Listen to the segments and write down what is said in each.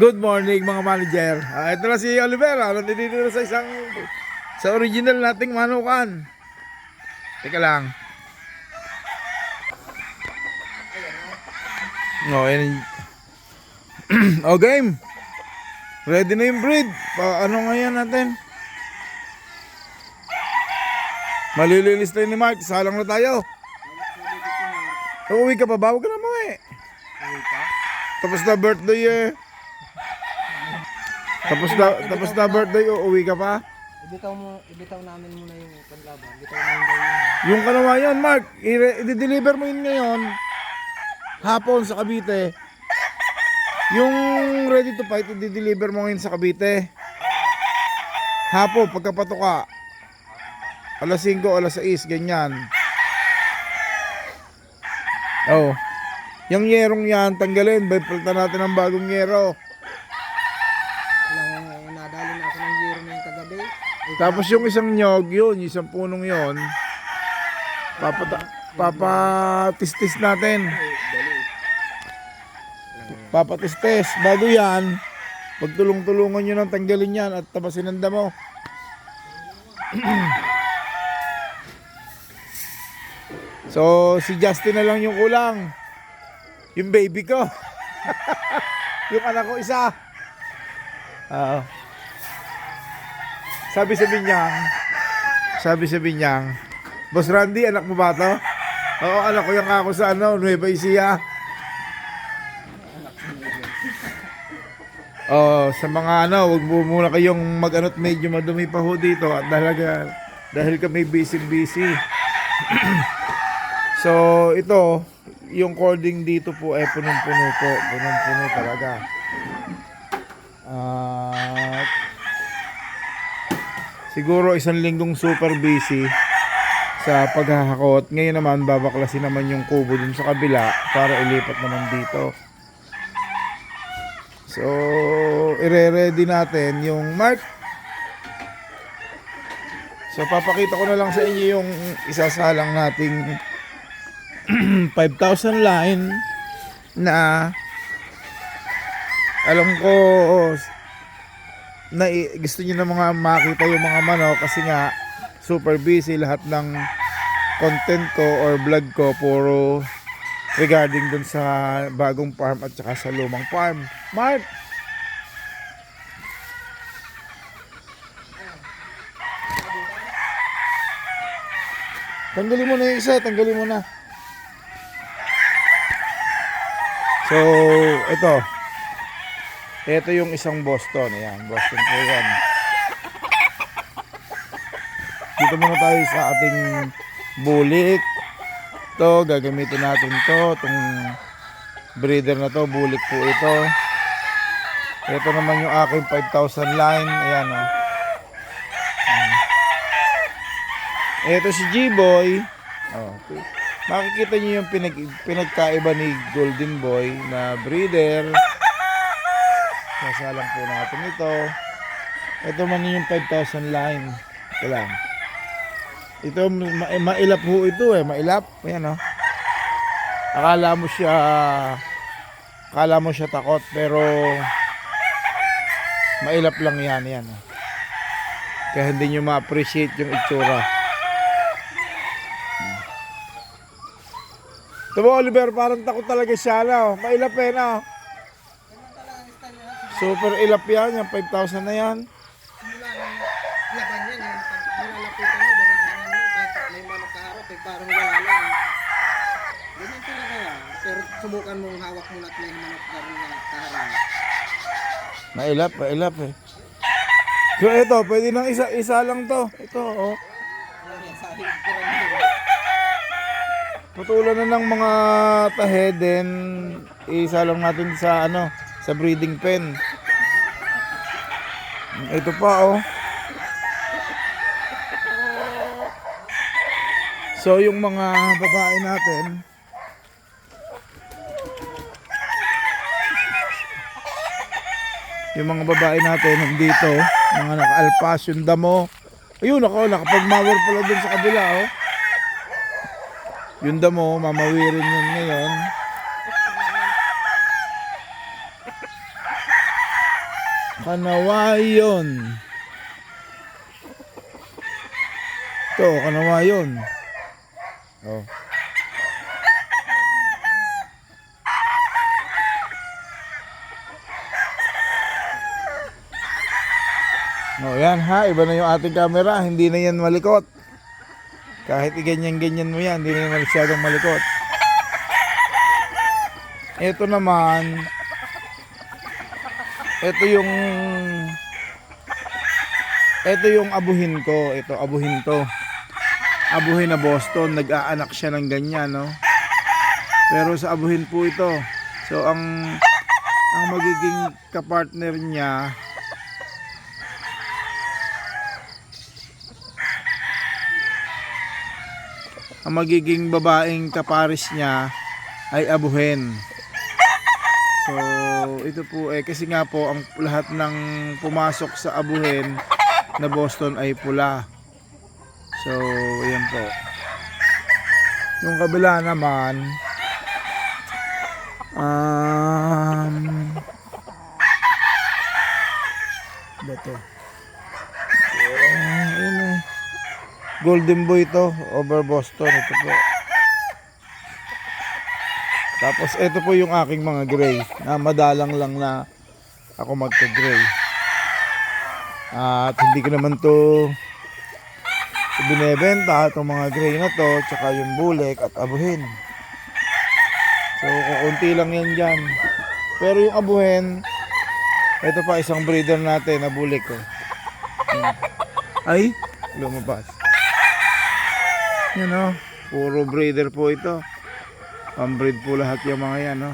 Good morning mga manager. Ah, ito na si Olivera. Nandito sa isang sa original nating manukan. Teka lang. No, yan. oh, game. Ready na yung breed. Pa, ano ngayon natin? Malilinis na yun ni Mark. Salang na tayo. Uuwi ka pa ba? Huwag ka na umuwi. Tapos na birthday eh. Tapos na, tapos na birthday, uuwi ka pa? Ibitaw mo, ibitaw namin muna yung panlaban. Ibitaw mo yung daw yun. Yung kanawa yan, Mark, i-deliver mo yun ngayon, hapon sa Cavite. Yung ready to fight, i-deliver mo ngayon sa Cavite. Hapon, pagkapatuka. Alas 5, alas 6, ganyan. Oh. Yung yerong yan, tanggalin. Bay, palitan natin ng bagong yero. Alam mo, nadali na ako ng year na yung kagabi. Eh, Tapos yung isang nyog, yun, yung isang punong yun, papata, papatistis natin. Papatistis. Bago yan, pagtulong-tulungan nyo ng tanggalin yan at tabasin ang damo. so, si Justin na lang yung kulang. Yung baby ko. yung anak ko isa. Oo. Sabi sa binyang, sabi sa binyang, Boss Randy, anak mo ba to? Oo, anak ko yung ako sa ano, Nueva Ecija. Oh, sa mga ano, wag mo muna kayong mag-ano't medyo madumi pa ho dito at dahil, dahil kami busy busy. so, ito, yung cording dito po ay punong-puno po, punong-puno talaga. At siguro isang linggong super busy sa paghahakot. Ngayon naman babaklasin naman yung kubo dun sa kabila para ilipat naman dito. So, ire-ready natin yung mark. So, papakita ko na lang sa inyo yung isasalang nating 5,000 line na alam ko na gusto niyo na mga makita yung mga manok kasi nga super busy lahat ng content ko or vlog ko puro regarding dun sa bagong farm at saka sa lumang farm. Mark! Tanggalin mo na yung isa, tanggalin mo na. So, ito. Ito yung isang Boston. Ayan, Boston po yan. Dito muna tayo sa ating bulik. Ito, gagamitin natin to. Itong breeder na to, bulik po ito. Ito naman yung aking 5,000 line. Ayan o. Oh. Ito si G-Boy. Oh. Makikita niyo yung pinag pinagkaiba ni Golden Boy na breeder. Sasalang po natin ito. Ito man yung 5,000 line. Ito lang. Ito, ma mailap ho ito eh. Mailap. Ayan oh. Akala mo siya, akala mo siya takot pero mailap lang yan. Yan oh. Kaya hindi nyo ma-appreciate yung itsura. Ito ba, Oliver, parang takot talaga siya na. Mailap eh na. Super ilap yan, yung 5,000 na yan. Simula ng laban yan, yung pag nilalapitan mo, dadaanan may manok kaharap, eh, parang wala lang. Ganyan. Pero subukan mong hawak mo at may manok na rin na kaharap. Mailap, mailap eh. So ito, pwede nang isa, isa lang to. Ito, oh. Putulan na ng mga tahe, then isa lang natin sa ano, sa breeding pen. Ito pa, oh. So yung mga babae natin, yung mga babae natin nandito, mga naka-alpas, yung damo. Ayun, ako, nakapag-mower pala dun sa kabila, oh. Yung damo, mamawirin yun ngayon. Kanawayon. Ito, kanawayon. Oh. Oh, yan ha, iba na yung ating camera, hindi na yan malikot. Kahit iganyan-ganyan mo yan, hindi na yan masyadong malikot. Ito naman, ito yung ito yung abuhin ko, ito abuhin to. Abuhin na Boston, nag-aanak siya ng ganyan, no? Pero sa abuhin po ito. So ang ang magiging kapartner niya ang magiging babaeng kaparis niya ay abuhin. So, ito po eh kasi nga po ang lahat ng pumasok sa abuhin na Boston ay pula. So, ayan po. Yung kabila naman um ba to? Yun eh. Golden Boy to, over Boston ito po. Tapos ito po yung aking mga gray na madalang lang na ako magka-gray. At hindi ko naman to binebenta itong mga gray na to tsaka yung bulek at abuhin. So kukunti lang yan dyan. Pero yung abuhin, ito pa isang breeder natin na bulek ko. Hmm. Ay, lumabas. Yan o, puro breeder po ito. Pambreed po lahat yung mga yan, no?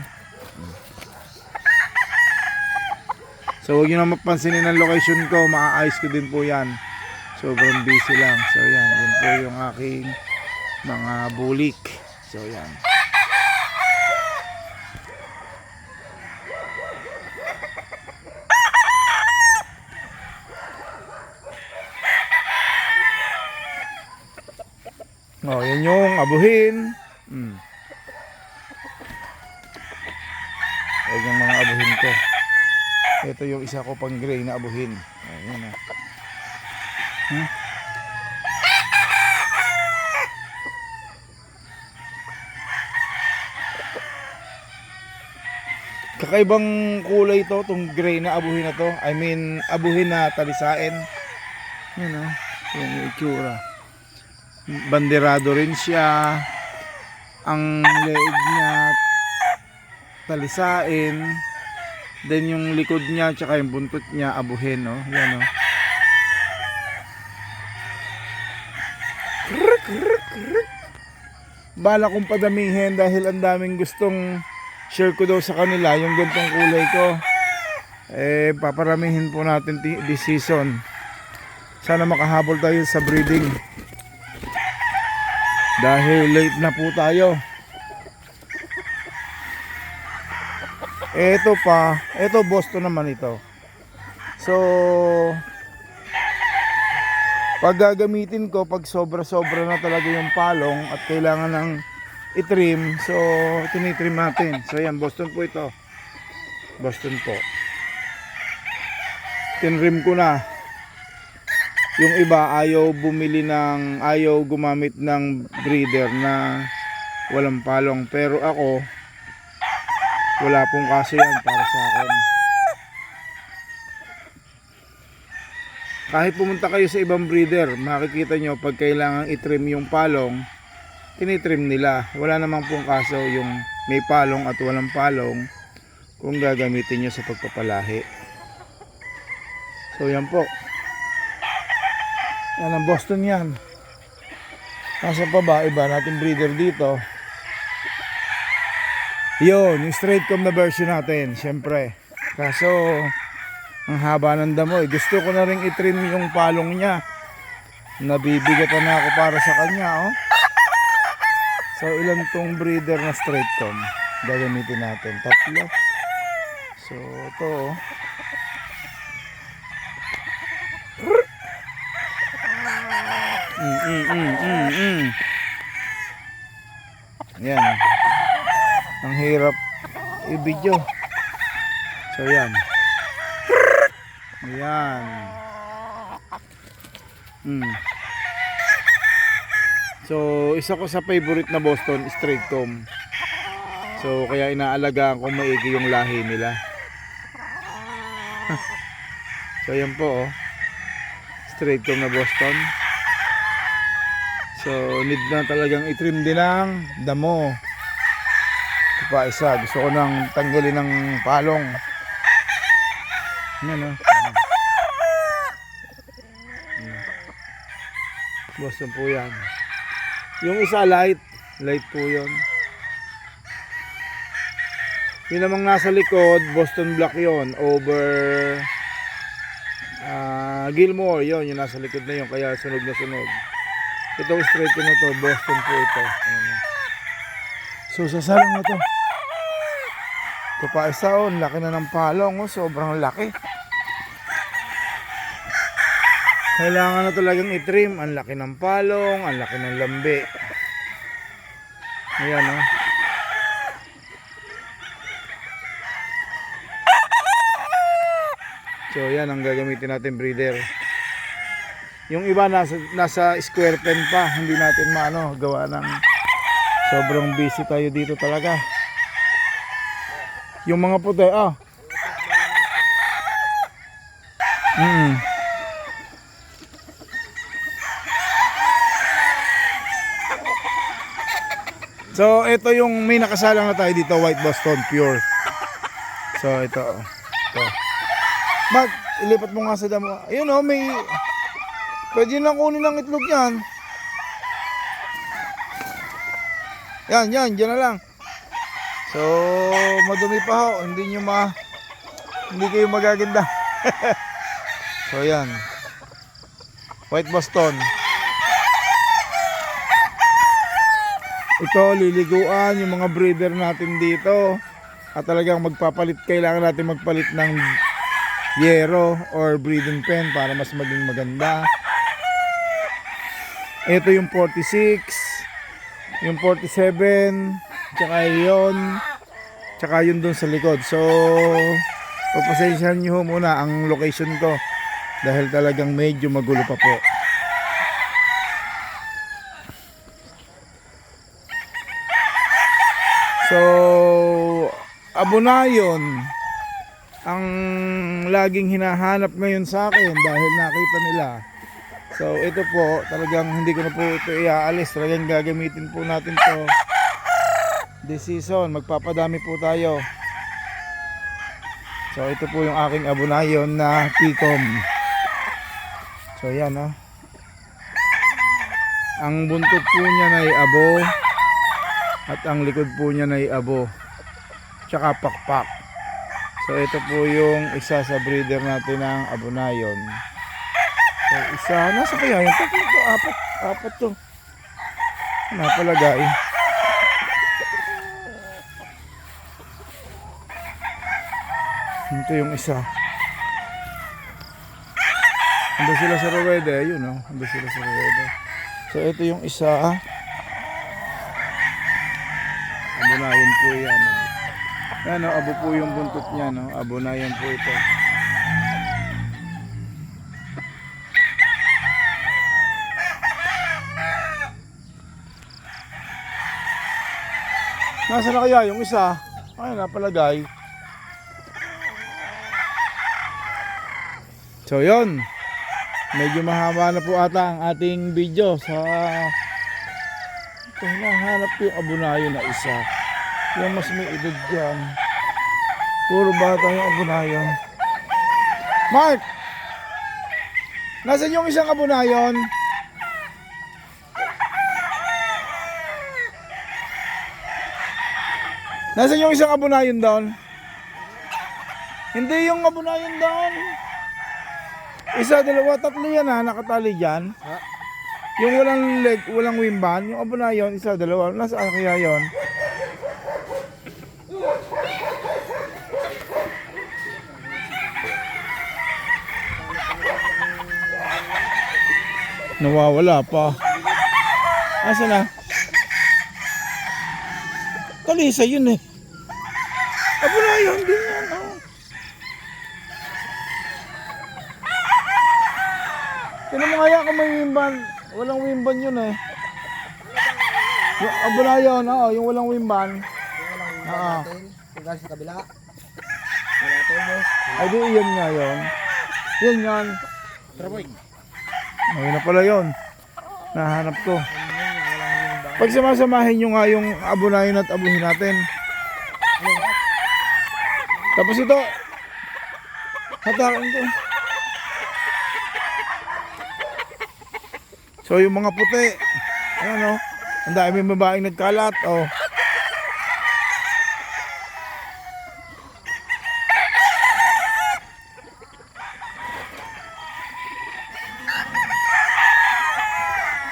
So, huwag nyo na mapansinin ang location ko. Maa-ayos ko din po yan. Sobrang busy lang. So, yan. Yan po yung aking mga bulik. So, yan. Oh, yan yung abuhin. Hmm. Ayan yung mga abuhin ko. Ito yung isa ko pang gray na abuhin. Ayan na. Hmm? Kakaibang kulay to, tong gray na abuhin na to. I mean, abuhin na talisain. Yan o. Yan yung itsura. Banderado rin siya. Ang leeg niya talisain. Then yung likod niya tsaka yung buntot niya abuhin, no? Yan, no? Bala kong padamihin dahil ang daming gustong share ko daw sa kanila yung gantong kulay ko. Eh, paparamihin po natin ti- this season. Sana makahabol tayo sa breeding. Dahil late na po tayo. Ito pa, ito Boston naman ito. So, pag gagamitin ko, pag sobra-sobra na talaga yung palong at kailangan ng itrim, so tinitrim natin. So yan, Boston po ito. Boston po. Tinrim ko na. Yung iba ayaw bumili ng, ayaw gumamit ng breeder na walang palong. Pero ako, wala pong kaso yan para sa akin. Kahit pumunta kayo sa ibang breeder, makikita nyo pag kailangan itrim yung palong, tinitrim nila. Wala namang pong kaso yung may palong at walang palong kung gagamitin nyo sa pagpapalahi. So yan po. Yan ang Boston yan. Nasa pa ba, iba natin breeder dito. Yun, yung straight comb na version natin, syempre. Kaso, ang haba ng damo eh. Gusto ko na rin itrim yung palong niya. Nabibigatan na ako para sa kanya, oh. So, ilan tong breeder na straight comb? Gagamitin natin. Tatlo. So, ito, oh. Mm, mm, mm, mm, mm. Yan. Ang hirap i-video. So yan. Ayan. Hmm. So, isa ko sa favorite na Boston, straight comb. So, kaya inaalagaan kong maigi yung lahi nila. so, yan po, oh. Straight comb na Boston. So, need na talagang itrim din ng damo. Ito pa isa, gusto ko nang tanggalin ng palong. Oh. Yan. Boston po yan. Yung isa light, light po yun. Yun namang nasa likod, Boston Black yon over ah Gilmore yon yung nasa likod na yun, kaya sunog na sunog. Itong straight na to, Boston po ito. Ayan. So sasalang na to. Ito pa isa oh, laki na ng palong oh, sobrang laki. Kailangan na talagang itrim. Ang laki ng palong, ang laki ng lambi. Ayan oh. So yan ang gagamitin natin breeder. Yung iba nasa, nasa square pen pa. Hindi natin maano gawa ng sobrang busy tayo dito talaga. Yung mga puti ah. Mm. So, ito yung may nakasalang na tayo dito, White Boston Pure. So, ito. oh. Ito. Mag, ilipat mo nga sa damo. Ayun oh, may... Pwede nang kunin ng itlog yan. Yan, yan, dyan na lang. So, madumi pa ho. Hindi nyo ma... Hindi kayo magaganda. so, yan. White Boston. Ito, liliguan yung mga breeder natin dito. At talagang magpapalit, kailangan natin magpalit ng yero or breeding pen para mas maging maganda. Ito yung 46, yung 47, tsaka yun, tsaka yun dun sa likod. So, pagpasensyahan nyo muna ang location ko dahil talagang medyo magulo pa po. So, abonayon ang laging hinahanap ngayon sa akin dahil nakita nila. So, ito po, talagang hindi ko na po ito iaalis. Talagang gagamitin po natin to this season. Magpapadami po tayo. So, ito po yung aking abonayon na Picom. So, yan oh. Ang buntot po niya ay abo. At ang likod po niya ay abo. Tsaka pakpak. So ito po yung isa sa breeder natin ng abonayon. So isa, nasa kaya yan? Tatlo to, apat, apat to. Napalagay. Ito yung isa. Ando sila sa Rueda, yun oh. Ando sila sa Rueda. So ito yung isa. Abonayon po yan. oh. Yan o, abo po yung buntot niya, no? Abonayan po ito. Nasa na kaya yung isa? Ay, napalagay. So, yon. Medyo mahaba na po ata ang ating video sa ito, hinahanap ko yung abonayo na isa. Yung mas may edad dyan. Puro bata yung abonayon. Mark! Nasaan yung isang abonayon? Nasaan yung isang abonayon doon? Hindi yung abonayon doon. Isa, dalawa, tatlo yan ha, nakatali dyan. Yung walang leg, walang wimban, yung abonayon, isa, dalawa, nasaan kaya yon? Nawawala pa. Asa na? Kalisa yun eh. Abo na yun din yan. Oh. Tinan mo nga yan kung may wimban. Walang wimban yun eh. Na yun, oo, yung walang wimban. Yung walang iba Oo. natin. Kung galing sa kabila. Wala tubos. Ay di yun nga yun. Yun yan. Traboy. Ayun na pala yun. Nahanap ko. Yun? Pag samasamahin nyo nga yung abunayin at abuhin natin. Tapos ito. Hatakin ko. So yung mga puti. Ayan o. Ang dami babaeng nagkalat. Oh.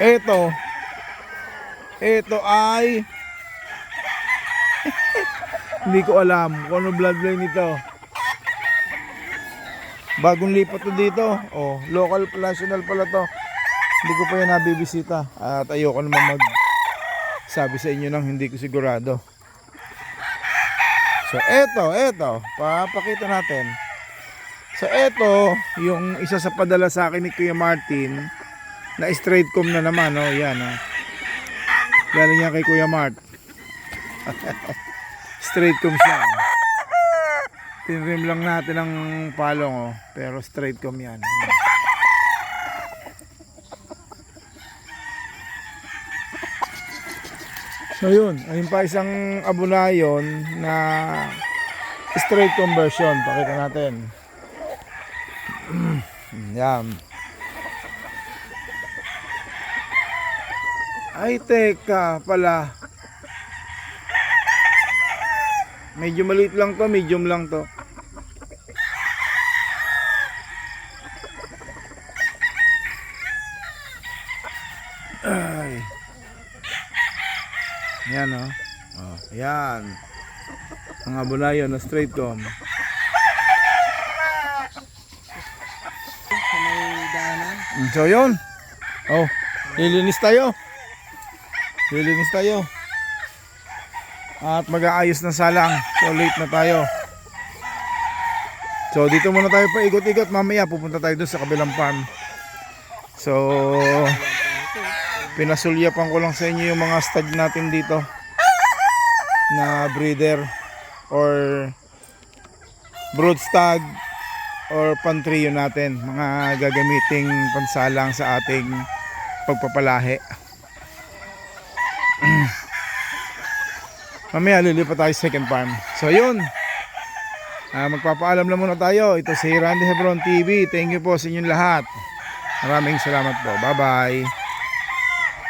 Ito. Ito ay Hindi ko alam kung ano bloodline nito. Bagong lipat to dito. Oh, local national pala to. Hindi ko pa yan nabibisita. At ayoko naman mag sabi sa inyo nang hindi ko sigurado. So eto, eto, papakita natin. So eto, yung isa sa padala sa akin ni Kuya Martin na straight comb na naman, oh, yan, oh. Galing yan kay Kuya Mart. straight comb siya. oh. Tinrim lang natin ng palong, oh, pero straight comb yan. Yan. So yun, ayun pa isang abunayon na straight conversion. Pakita natin. Yan. Ay, teka pala. Medyo maliit lang to, medium lang to. Ay. Yan oh. Oh, yan. Ang abunayon na straight comb. Sa. Mm, So yun. Oh, lilinis tayo. Lilinis tayo. At mag-aayos ng salang. So late na tayo. So dito muna tayo pa ikot-ikot. Mamaya pupunta tayo dun sa kabilang farm. So pinasulyapan ko lang sa inyo yung mga stud natin dito na breeder or brood stag or pantrio natin mga gagamiting pansalang sa ating pagpapalahi. Mamaya lilipat tayo second farm. So yun. Ah, magpapaalam na muna tayo. Ito si Randy Hebron TV thank you po sa inyong lahat. Maraming salamat po. Bye bye